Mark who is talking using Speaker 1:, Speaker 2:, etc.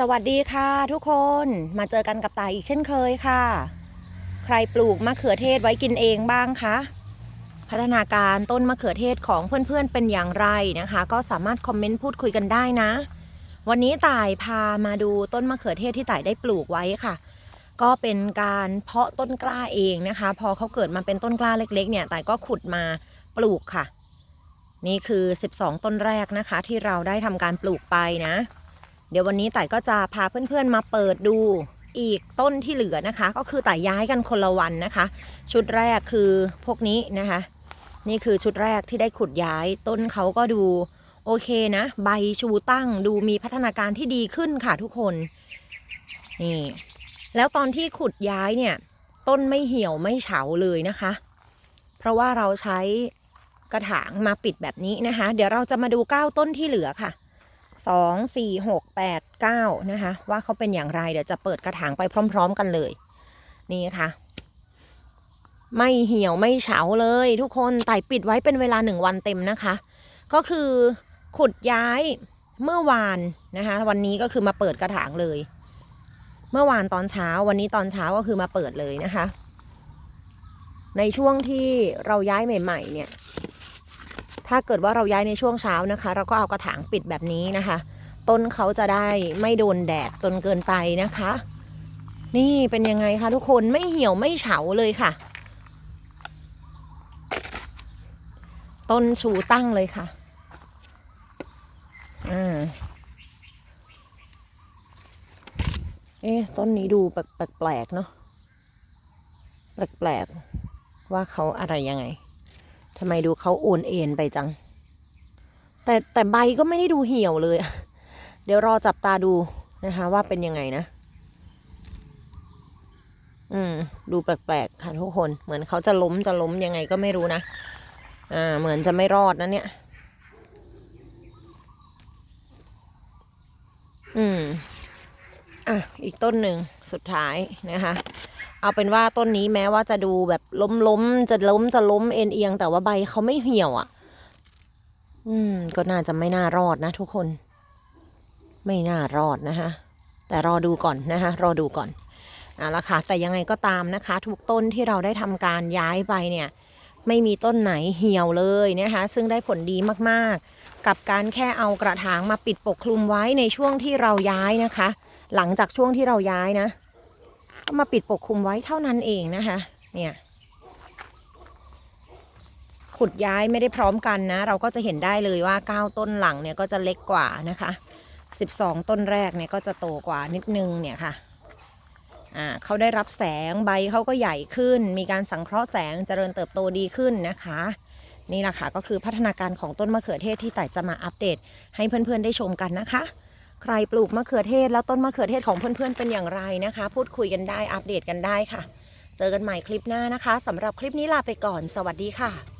Speaker 1: สวัสดีค่ะทุกคนมาเจอกันกับตายอีกเช่นเคยค่ะ ใครปลูกมะเขือเทศไว้กินเองบ้างคะพัฒนาการต้นมะเขือเทศของเพื่อนๆเป็นอย่างไรนะคะ ก็สามารถคอมเมนต์พูดคุยกันได้นะ วันนี้ต่ายพามาดูต้นมะเขือเทศที่ต่ายได้ปลูกไว้ค่ะ ก็เป็นการเพาะต้นกล้าเองนะคะ พอเขาเกิดมาเป็นต้นกล้าเล็ก ๆ เนี่ยต่ายก็ขุดมาปลูกค่ะ นี่คือ 12 ต้นแรกนะคะ ที่เราได้ทำการปลูกไปนะ เดี๋ยววันนี้ต่ายก็จะพาเพื่อนๆมาเปิดดูอีกต้นที่เหลือนะคะ ก็คือต่ายย้ายกันคนละวันนะคะ ชุดแรกคือพวกนี้นะคะ นี่คือชุดแรกที่ได้ขุดย้ายต้นเขาก็ดูโอเคนะ ใบชูตั้งดูมีพัฒนาการที่ดีขึ้นค่ะทุกคนนี่แล้วตอนที่ขุดย้ายเนี่ย ต้นไม่เหี่ยวไม่เฉาเลยนะคะ เพราะว่าเราใช้กระถางมาปิดแบบนี้นะคะ เดี๋ยวเราจะมาดูเก้าต้นที่เหลือค่ะ สองสี่หกแปดเก้านะคะ ว่าเขาเป็นอย่างไร เดี๋ยวจะเปิดกระถางไปพร้อม ๆ กันเลย นี่ค่ะ ไม่เหี่ยวไม่เฉาเลย ทุกคนไต่ปิดไว้เป็นเวลาหนึ่งวันเต็มนะคะ ก็คือขุดย้ายเมื่อวานนะคะ วันนี้ก็คือมาเปิดกระถางเลย เมื่อวานตอนเช้าวันนี้ตอนเช้าก็คือมาเปิดเลยนะคะ ในช่วงที่เราย้ายใหม่ ๆ เนี่ย ถ้าเกิดว่าเราย้ายในช่วงเช้านะคะ เราก็เอากระถางปิดแบบนี้นะคะ ต้นเขาจะได้ไม่โดนแดดจนเกินไปนะคะ นี่เป็นยังไงคะทุกคนไม่เหี่ยวไม่เฉาเลยค่ะ ต้นชูตั้งเลยค่ะอ่าเอ๊ะต้นนี้ดูแปลกๆเนาะแปลกๆว่าเขาอะไรยังไง ทำไมดูเขาโอนเอ็นไปจัง แต่แต่ใบก็ไม่ได้ดูเหี่ยวเลย เดี๋ยวรอจับตาดูนะคะ ว่าเป็นยังไงนะ อืม ดูแปลกๆค่ะทุกคน เหมือนเขาจะล้มจะล้มยังไงก็ไม่รู้นะ อ่า เหมือนจะไม่รอดนะเนี่ย อืม อะ อีกต้นหนึ่งสุดท้ายนะคะ เอาเป็นว่าต้นนี้แม้ว่าจะดูแบบล้มล้มจะล้มจะล้มเอ็นเอียง แต่ว่าใบเขาไม่เหี่ยวอะ่ะ อืม ก็น่าจะไม่น่ารอดนะทุกคน ไม่น่ารอดนะคะแต่รอดูก่อนนะคะรอดูก่อนเอาละค่ะแต่ยังไงก็ตามนะคะ ทุกต้นที่เราได้ทำการย้ายไปเนี่ย ไม่มีต้นไหนเหี่ยวเลยนะคะ ซึ่งได้ผลดีมากๆ กับการแค่เอากระถางมาปิดปกคลุมไว้ในช่วงที่เราย้ายนะคะ หลังจากช่วงที่เราย้ายนะ ก็มาปิดปกคลุมไว้เท่านั้นเองนะคะ เนี่ย ขุดย้ายไม่ได้พร้อมกันนะ เราก็จะเห็นได้เลยว่า 9 ต้นหลังเนี่ยก็จะเล็กกว่านะคะ 12 ต้นแรกเนี่ยก็จะโตกว่านิดนึงเนี่ยค่ะอ่าเขาได้รับแสงใบเขาก็ใหญ่ขึ้น มีการสังเคราะห์แสงเจริญเติบโตดีขึ้นนะคะ นี่แหละค่ะก็คือพัฒนาการของต้นมะเขือเทศที่แต่จะมาอัปเดต ให้เพื่อนๆได้ชมกันนะคะ ใครปลูกมะเขือเทศแล้วต้นมะเขือเทศของเพื่อนๆเป็นอย่างไรนะคะ พูดคุยกันได้อัปเดตกันได้ค่ะ เจอกันใหม่คลิปหน้านะคะสำหรับคลิปนี้ลาไปก่อน สวัสดีค่ะ